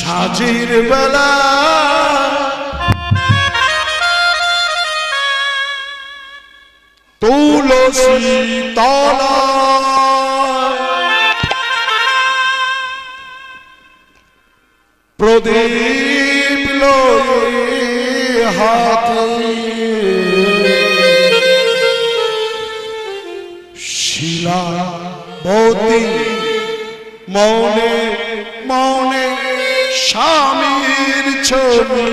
সাজির বেলা। তুলসী তলা প্রদীপ হাতে শিলা মনে মনে স্বামীর ছবি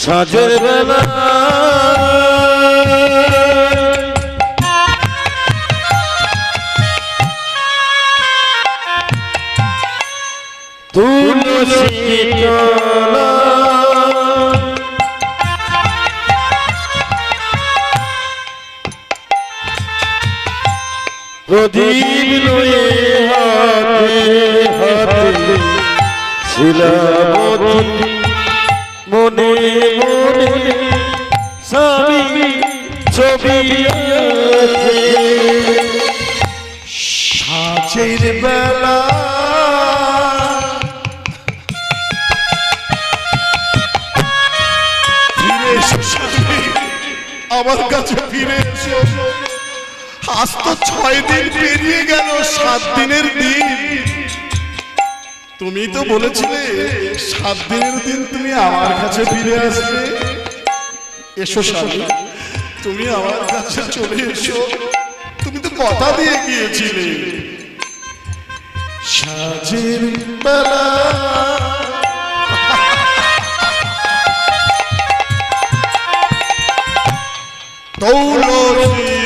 সাজের বেলা তুলসী তলা প্রদীপ লয়ে হাতে হাতে শিলাবতী মনে মনে স্বামী ছবি আছে। সাজের বেলা আমার কাছে ফিরে এসো। আজ তো ছয় দিন পেরিয়ে গেল, সাত দিনের দিন। তুমি তো বলেছিলে, সাত দিনের দিন তুমি আমার কাছে ফিরে আসবে। এসো স্বামী তুমি আমার কাছে চলে এসো। তুমি তো কথা দিয়ে গিয়েছিলে। সাজের বেলা। তুলসী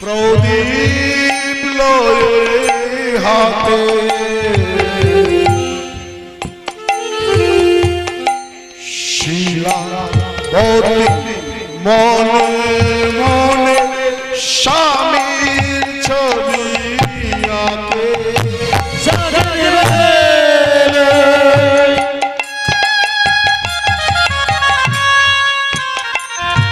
প্রদীপ লয়ে হাতে। শিলা মনে মন